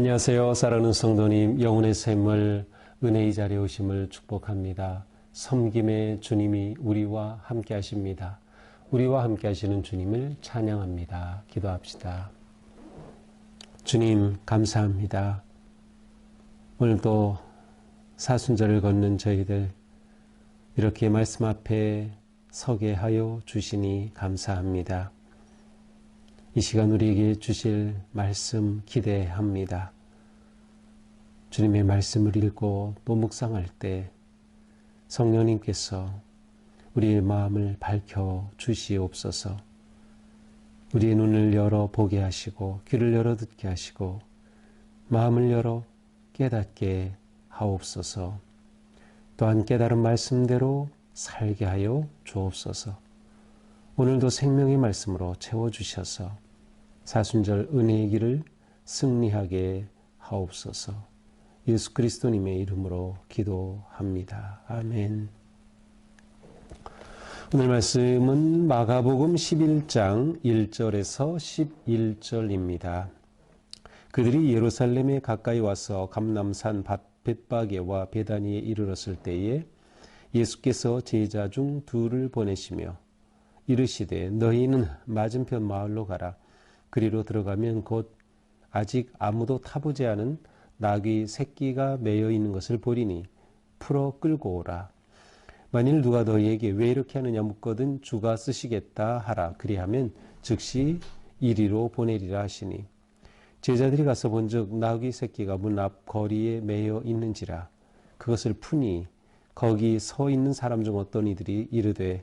안녕하세요. 사랑하는 성도님, 영혼의 샘을 은혜의 자리에 오심을 축복합니다. 섬김의 주님이 우리와 함께 하십니다. 우리와 함께 하시는 주님을 찬양합니다. 기도합시다. 주님, 감사합니다. 오늘도 사순절을 걷는 저희들 이렇게 말씀 앞에 서게 하여 주시니 감사합니다. 이 시간 우리에게 주실 말씀 기대합니다. 주님의 말씀을 읽고 또 묵상할 때 성령님께서 우리의 마음을 밝혀 주시옵소서. 우리의 눈을 열어 보게 하시고 귀를 열어 듣게 하시고 마음을 열어 깨닫게 하옵소서. 또한 깨달은 말씀대로 살게 하여 주옵소서. 오늘도 생명의 말씀으로 채워주셔서 사순절 은혜의 길을 승리하게 하옵소서 예수 그리스도님의 이름으로 기도합니다. 아멘. 오늘 말씀은 마가복음 11장 1절에서 11절입니다. 그들이 예루살렘에 가까이 와서 감남산 벳바게와 베다니에 이르렀을 때에 예수께서 제자 중 둘을 보내시며 이르시되 너희는 맞은편 마을로 가라. 그리로 들어가면 곧 아직 아무도 타보지 않은 낙이 새끼가 매여 있는 것을 보리니 풀어 끌고 오라. 만일 누가 너희에게 왜 이렇게 하느냐 묻거든 주가 쓰시겠다 하라. 그리하면 즉시 이리로 보내리라 하시니 제자들이 가서 본즉 나귀 새끼가 문 앞 거리에 매여 있는지라 그것을 푸니 거기 서 있는 사람 중 어떤 이들이 이르되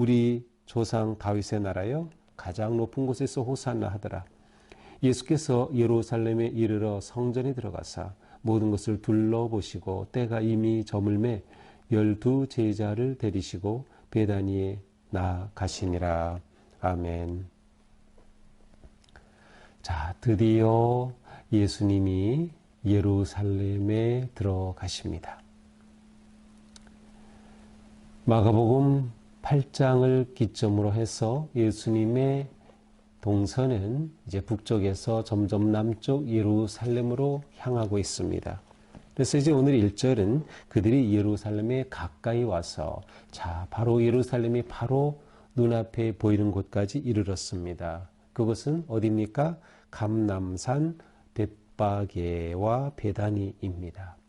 우리 조상 다윗의 나라여 가장 높은 곳에서 호산나 하더라. 예수께서 예루살렘에 이르러 성전에 들어가사 모든 것을 둘러보시고 때가 이미 저물매 열두 제자를 데리시고 베다니에 나가시니라. 아멘. 자, 드디어 예수님이 예루살렘에 들어가십니다. 마가복음 8장을 기점으로 해서 예수님의 동선은 이제 북쪽에서 점점 남쪽 예루살렘으로 향하고 있습니다. 그래서 이제 오늘 1절은 그들이 예루살렘에 가까이 와서 자, 바로 예루살렘이 바로 눈앞에 보이는 곳까지 이르렀습니다. 그것은 어디입니까? 감남산 벳바게와 베다니입니다.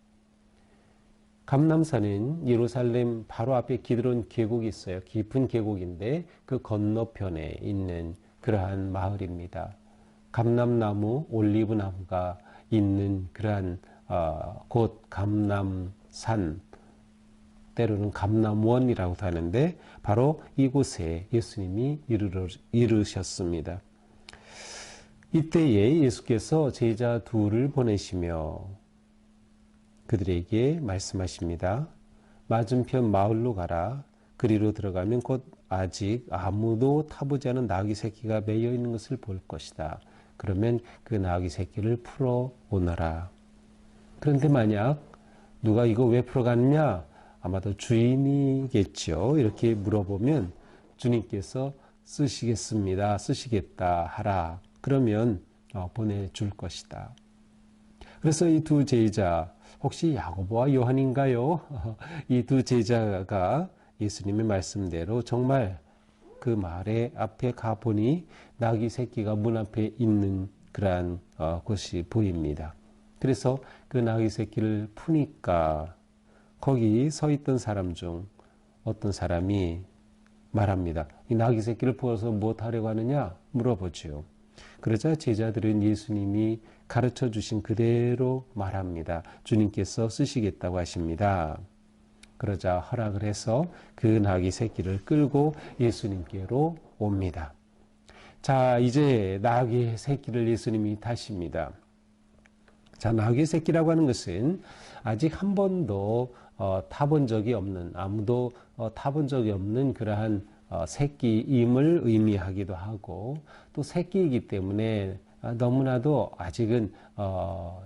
감남산은 예루살렘 바로 앞에 기드론 계곡이 있어요. 깊은 계곡인데 그 건너편에 있는 그러한 마을입니다. 감남나무, 올리브나무가 있는 그러한 어, 곳 감남산 때로는 감남원이라고도 하는데 바로 이곳에 예수님이 이르러, 이르셨습니다. 이때에 예수께서 제자 둘을 보내시며 그들에게 말씀하십니다. 맞은편 마을로 가라. 그리로 들어가면 곧 아직 아무도 타보지 않은 나귀 새끼가 매여 있는 것을 볼 것이다. 그러면 그 나귀 새끼를 풀어 오너라. 그런데 만약 누가 이거 왜 풀어갔느냐? 아마도 주인이겠죠. 이렇게 물어보면 주님께서 쓰시겠습니다. 쓰시겠다 하라. 그러면 어, 보내줄 것이다. 그래서 이 두 제자 혹시 야고보와 요한인가요? 이 두 제자가 예수님의 말씀대로 정말 그 말의 앞에 가보니 나귀 새끼가 문 앞에 있는 그러한 어, 것이 보입니다. 그래서 그 나귀 새끼를 푸니까 거기 서 있던 사람 중 어떤 사람이 말합니다. 이 나귀 새끼를 부어서 무엇 하려고 하느냐? 물어보지요. 그러자 제자들은 예수님이 가르쳐 주신 그대로 말합니다. 주님께서 쓰시겠다고 하십니다. 그러자 허락을 해서 그 나귀 새끼를 끌고 예수님께로 옵니다. 자, 이제 나귀 새끼를 예수님이 타십니다. 자, 나귀 새끼라고 하는 것은 아직 한 번도 어, 타본 적이 없는 아무도 어, 타본 적이 없는 그러한 어, 새끼임을 의미하기도 하고 또 새끼이기 때문에 아, 너무나도 아직은 어,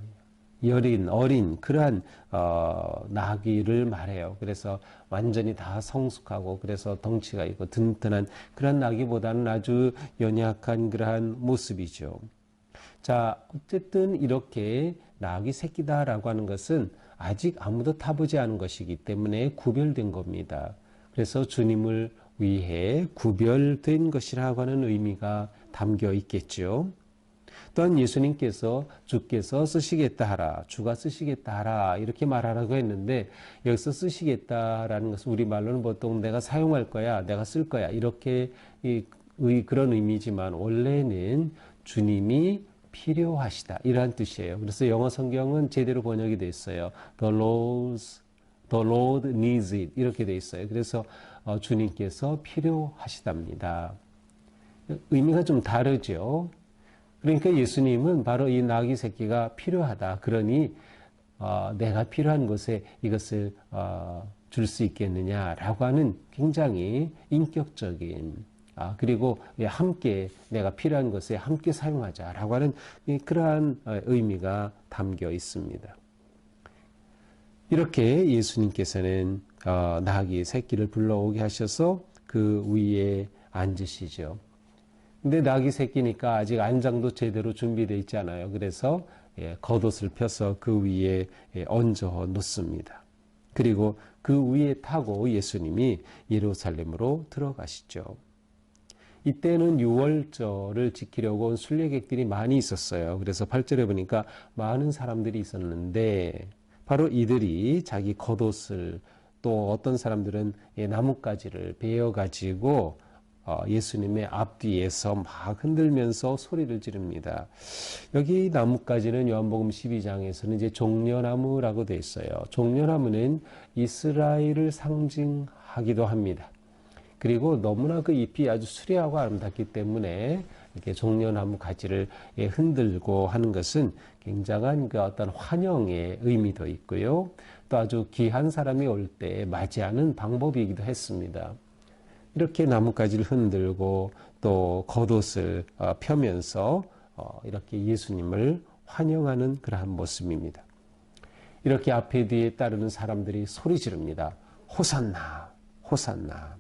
여린 어린 그러한 어, 나귀를 말해요. 그래서 완전히 다 성숙하고 그래서 덩치가 있고 든든한 그런 나귀보다는 아주 연약한 그러한 모습이죠. 자, 어쨌든 이렇게 나귀 새끼다라고 하는 것은 아직 아무도 타보지 않은 것이기 때문에 구별된 겁니다. 그래서 주님을 위해 구별된 것이라고 하는 의미가 담겨 있겠죠. 또한 예수님께서 주께서 쓰시겠다 하라, 주가 쓰시겠다 하라 이렇게 말하라고 했는데 여기서 쓰시겠다라는 것은 우리 말로는 보통 내가 사용할 거야, 내가 쓸 거야 이렇게 그런 의미지만 원래는 주님이 필요하시다 이러한 뜻이에요. 그래서 영어 성경은 제대로 번역이 돼 있어요. The Lord, the Lord needs it 이렇게 돼 있어요. 그래서 어, 주님께서 필요하시답니다. 의미가 좀 다르죠. 그러니까 예수님은 바로 이 나귀 새끼가 필요하다. 그러니 어, 내가 필요한 곳에 이것을 어, 줄수 있겠느냐라고 하는 굉장히 인격적인 아, 그리고 함께 내가 필요한 것에 함께 사용하자라고 하는 그러한 어, 의미가 담겨 있습니다. 이렇게 예수님께서는 어, 나귀 새끼를 불러오게 하셔서 그 위에 앉으시죠. 근데 낙이 새끼니까 아직 안장도 제대로 준비되어 있지 않아요. 그래서 예, 겉옷을 펴서 그 위에 예, 얹어 놓습니다. 그리고 그 위에 타고 예수님이 예루살렘으로 들어가시죠. 이때는 6월절을 지키려고 온 순례객들이 많이 있었어요. 그래서 8절에 보니까 많은 사람들이 있었는데 바로 이들이 자기 겉옷을 또 어떤 사람들은 예, 나뭇가지를 베어 가지고 어, 예수님의 앞뒤에서 막 흔들면서 소리를 지릅니다. 여기 나뭇가지는 요한복음 12장에서는 이제 종려나무라고 되어 있어요. 종려나무는 이스라엘을 상징하기도 합니다. 그리고 너무나 그 잎이 아주 수려하고 아름답기 때문에 이렇게 종려나무 가지를 예, 흔들고 하는 것은 굉장한 그 어떤 환영의 의미도 있고요. 또 아주 귀한 사람이 올 때 맞이하는 방법이기도 했습니다. 이렇게 나뭇가지를 흔들고 또 겉옷을 어, 펴면서 어, 이렇게 예수님을 환영하는 그러한 모습입니다. 이렇게 앞에 뒤에 따르는 사람들이 소리 지릅니다. 호산나, 호산나.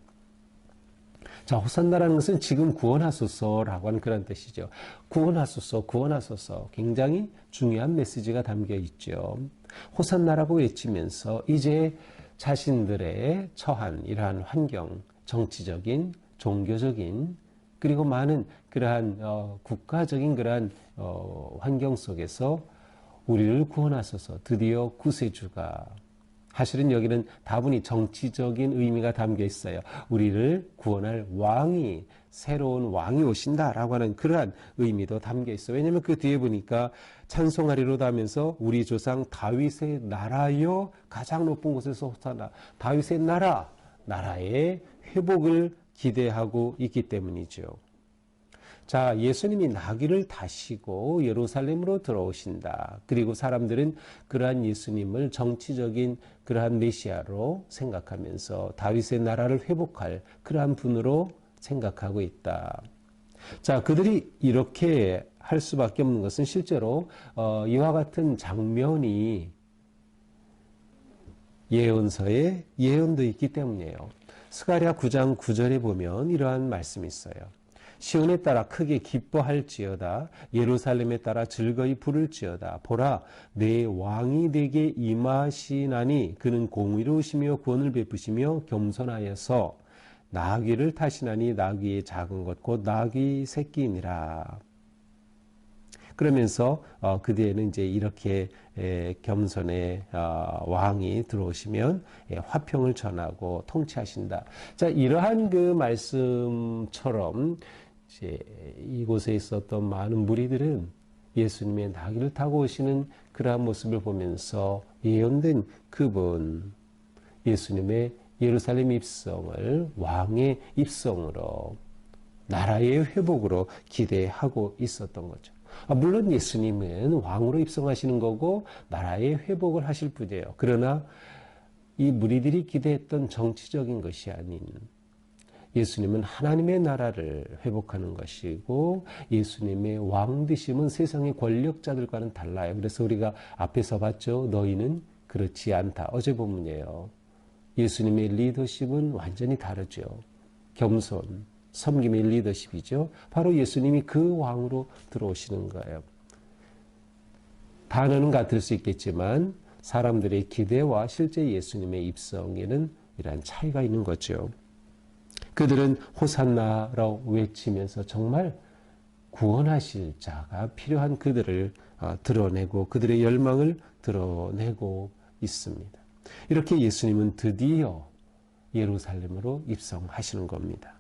자, 호산나라는 것은 지금 구원하소서라고 하는 그런 뜻이죠. 구원하소서, 구원하소서. 굉장히 중요한 메시지가 담겨 있죠. 호산나라고 외치면서 이제 자신들의 처한 이러한 환경, 정치적인, 종교적인, 그리고 많은 그러한 어, 국가적인 그러한 어, 환경 속에서 우리를 구원하소서 드디어 구세주가 사실은 여기는 다분히 정치적인 의미가 담겨 있어요. 우리를 구원할 왕이 새로운 왕이 오신다라고 하는 그러한 의미도 담겨 있어요. 왜냐하면 그 뒤에 보니까 찬송하리로다 하면서 우리 조상 다윗의 나라여 가장 높은 곳에서 호사나 다윗의 나라 나라의 회복을 기대하고 있기 때문이죠. 자, 예수님이 나귀를 타시고 예루살렘으로 들어오신다. 그리고 사람들은 그러한 예수님을 정치적인 그러한 메시아로 생각하면서 다윗의 나라를 회복할 그러한 분으로 생각하고 있다. 자, 그들이 이렇게 할 수밖에 없는 것은 실제로 어, 이와 같은 장면이 예언서에 예언도 있기 때문이에요. 스가랴 9장 9절에 보면 이러한 말씀이 있어요. 시온에 따라 크게 기뻐할지어다 예루살렘에 따라 즐거이 부를지어다 보라 내 왕이 내게 임하시나니 그는 공의로우시며 구원을 베푸시며 겸손하여서 나귀를 타시나니 나귀의 작은 것 곧 나귀 새끼이니라 그러면서 어, 그 뒤에는 이제 이렇게 에, 겸손의 어, 왕이 들어오시면 예, 화평을 전하고 통치하신다. 자 이러한 그 말씀처럼 이제 이곳에 있었던 많은 무리들은 예수님의 나귀를 타고 오시는 그러한 모습을 보면서 예언된 그분 예수님의 예루살렘 입성을 왕의 입성으로 나라의 회복으로 기대하고 있었던 거죠. 아, 물론 예수님은 왕으로 입성하시는 거고 나라의 회복을 하실 뿐이에요. 그러나 이 무리들이 기대했던 정치적인 것이 아닌 예수님은 하나님의 나라를 회복하는 것이고 예수님의 왕 되심은 세상의 권력자들과는 달라요. 그래서 우리가 앞에서 봤죠. 너희는 그렇지 않다. 어제 본문이에요. 예수님의 리더십은 완전히 다르죠. 겸손, 섬김의 리더십이죠. 바로 예수님이 그 왕으로 들어오시는 거예요. 단어는 같을 수 있겠지만 사람들의 기대와 실제 예수님의 입성에는 이러한 차이가 있는 거죠. 그들은 호산나라고 외치면서 정말 구원하실 자가 필요한 그들을 어, 드러내고 그들의 열망을 드러내고 있습니다. 이렇게 예수님은 드디어 예루살렘으로 입성하시는 겁니다.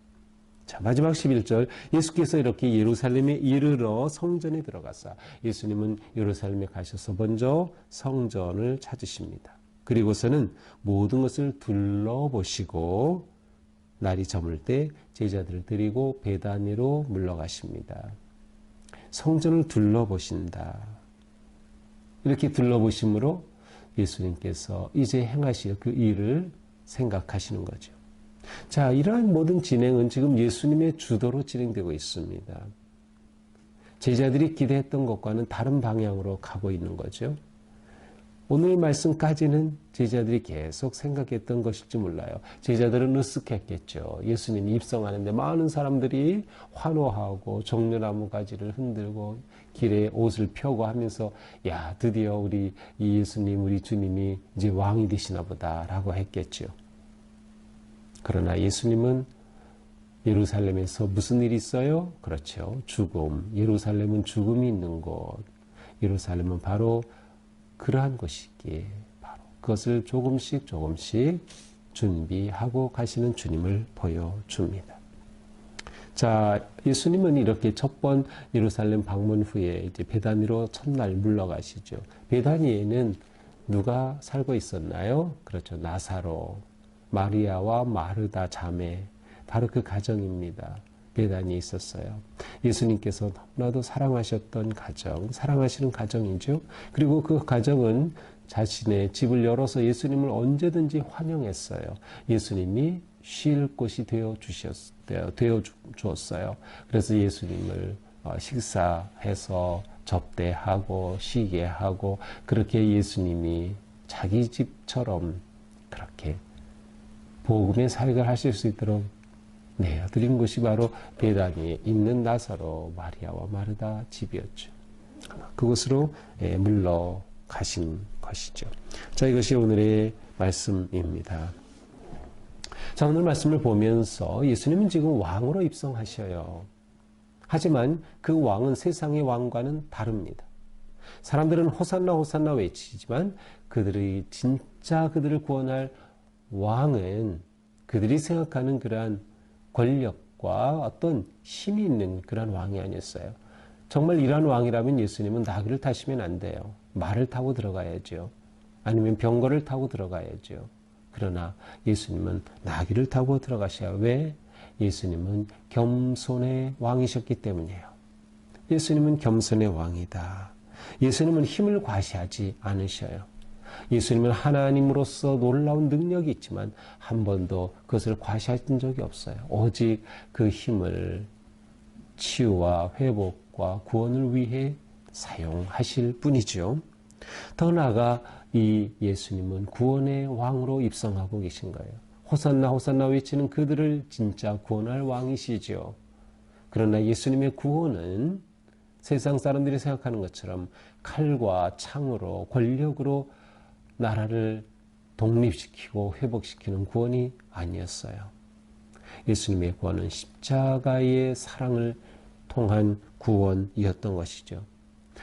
자, 마지막 11절. 예수께서 이렇게 예루살렘에 이르러 성전에 들어가사 예수님은 예루살렘에 가셔서 먼저 성전을 찾으십니다. 그리고서는 모든 것을 둘러보시고 날이 저물 때 제자들을 데리고 베다니로 물러가십니다. 성전을 둘러보신다. 이렇게 둘러보심으로 예수님께서 이제 행하실 그 일을 생각하시는 거죠. 자, 이러한 모든 진행은 지금 예수님의 주도로 진행되고 있습니다. 제자들이 기대했던 것과는 다른 방향으로 가고 있는 거죠. 오늘 말씀까지는 제자들이 계속 생각했던 것일지 몰라요. 제자들은 으쓱했겠죠. 예수님이 입성하는데 많은 사람들이 환호하고 종려나무 가지를 흔들고 길에 옷을 펴고 하면서 야 드디어 우리 예수님 우리 주님이 이제 왕이 되시나 보다라고 했겠죠. 그러나 예수님은 예루살렘에서 무슨 일이 있어요? 그렇죠. 죽음. 예루살렘은 죽음이 있는 곳. 예루살렘은 바로 그러한 것이기에 바로 그것을 조금씩 조금씩 준비하고 가시는 주님을 보여줍니다. 자, 예수님은 이렇게 첫 번 예루살렘 방문 후에 이제 베다니로 첫날 물러가시죠. 베다니에는 누가 살고 있었나요? 그렇죠. 나사로, 마리아와 마르다 자매, 바로 그 가정입니다. 배단이 있었어요. 예수님께서 너무나도 사랑하셨던 가정, 사랑하시는 가정이죠. 그리고 그 가정은 자신의 집을 열어서 예수님을 언제든지 환영했어요. 예수님이 쉴 곳이 되어 주셨어요. 되어 주었어요. 그래서 예수님을 어, 식사해서 접대하고 쉬게 하고 그렇게 예수님이 자기 집처럼 그렇게 복음의 사역을 하실 수 있도록 내어드린 곳이 바로 베다니에 있는 나사로 마리아와 마르다 집이었죠. 그곳으로 예, 물러가신 것이죠. 자, 이것이 오늘의 말씀입니다. 자, 오늘 말씀을 보면서 예수님은 지금 왕으로 입성하셔요. 하지만 그 왕은 세상의 왕과는 다릅니다. 사람들은 호산나 호산나 외치지만 그들이 진짜 그들을 구원할 왕은 그들이 생각하는 그러한 권력과 어떤 힘이 있는 그런 왕이 아니었어요. 정말 이러한 왕이라면 예수님은 나귀를 타시면 안 돼요. 말을 타고 들어가야죠. 아니면 병거를 타고 들어가야죠. 그러나 예수님은 나귀를 타고 들어가셔야 왜? 예수님은 겸손의 왕이셨기 때문이에요. 예수님은 겸손의 왕이다. 예수님은 힘을 과시하지 않으셔요. 예수님은 하나님으로서 놀라운 능력이 있지만 한 번도 그것을 과시하신 적이 없어요. 오직 그 힘을 치유와 회복과 구원을 위해 사용하실 뿐이죠. 더 나아가 이 예수님은 구원의 왕으로 입성하고 계신 거예요. 호산나 호산나 외치는 그들을 진짜 구원할 왕이시죠. 그러나 예수님의 구원은 세상 사람들이 생각하는 것처럼 칼과 창으로 권력으로 나라를 독립시키고 회복시키는 구원이 아니었어요. 예수님의 구원은 십자가의 사랑을 통한 구원이었던 것이죠.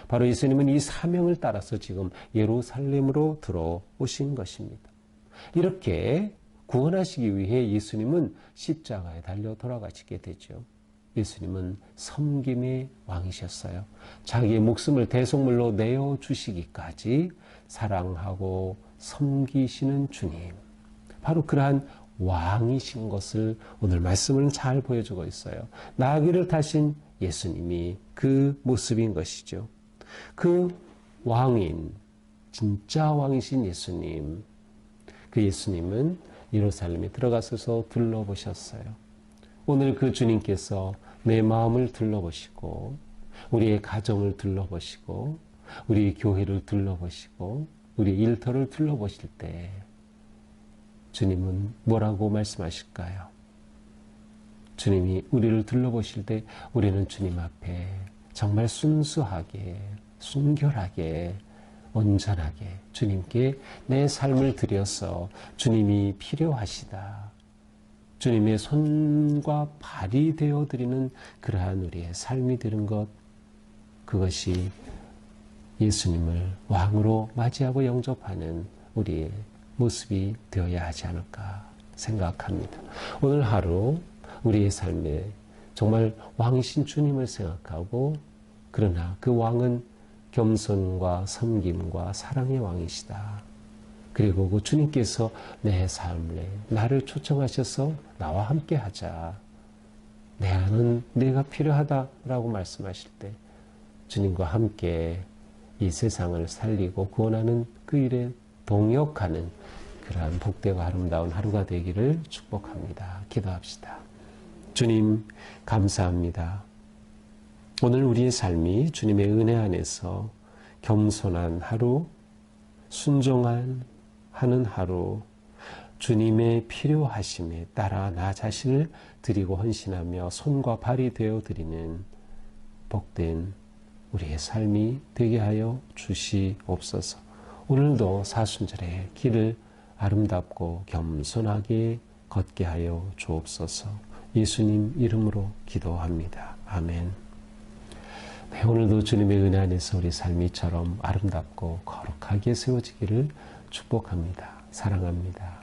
바로 예수님은 이 사명을 따라서 지금 예루살렘으로 들어오신 것입니다. 이렇게 구원하시기 위해 예수님은 십자가에 달려 돌아가시게 되죠. 예수님은 섬김의 왕이셨어요. 자기의 목숨을 대속물로 내어 주시기까지 사랑하고 섬기시는 주님. 바로 그러한 왕이신 것을 오늘 말씀은 잘 보여주고 있어요. 나귀를 타신 예수님이 그 모습인 것이죠. 그 왕인, 진짜 왕이신 예수님, 그 예수님은 예루살렘에 들어가셔서 둘러보셨어요. 오늘 그 주님께서 내 마음을 둘러보시고, 우리의 가정을 둘러보시고, 우리 교회를 둘러보시고, 우리 일터를 둘러보실 때, 주님은 뭐라고 말씀하실까요? 주님이 우리를 둘러보실 때 우리는 주님 앞에 정말 순수하게, 순결하게, 온전하게 주님께 내 삶을 드려서 주님이 필요하시다. 주님의 손과 발이 되어 드리는 그러한 우리의 삶이 되는 것, 그것이 예수님을 왕으로 맞이하고 영접하는 우리의 모습이 되어야 하지 않을까 생각합니다. 오늘 하루 우리의 삶에 정말 왕이신 주님을 생각하고 그러나 그 왕은 겸손과 섬김과 사랑의 왕이시다. 그리고 그 주님께서 내 삶에 나를 초청하셔서 나와 함께 하자. 내 안은 내가 필요하다라고 말씀하실 때 주님과 함께 이 세상을 살리고 구원하는 그 일에 동역하는 그러한 복되고 아름다운 하루가 되기를 축복합니다. 기도합시다. 주님, 감사합니다. 오늘 우리의 삶이 주님의 은혜 안에서 겸손한 하루, 순종한 하는 하루, 주님의 필요하심에 따라 나 자신을 드리고 헌신하며 손과 발이 되어 드리는 복된 우리의 삶이 되게 하여 주시옵소서. 오늘도 사순절의 길을 아름답고 겸손하게 걷게 하여 주옵소서. 예수님 이름으로 기도합니다. 아멘. 네, 오늘도 주님의 은혜 안에서 우리 삶이처럼 아름답고 거룩하게 세워지기를 축복합니다. 사랑합니다.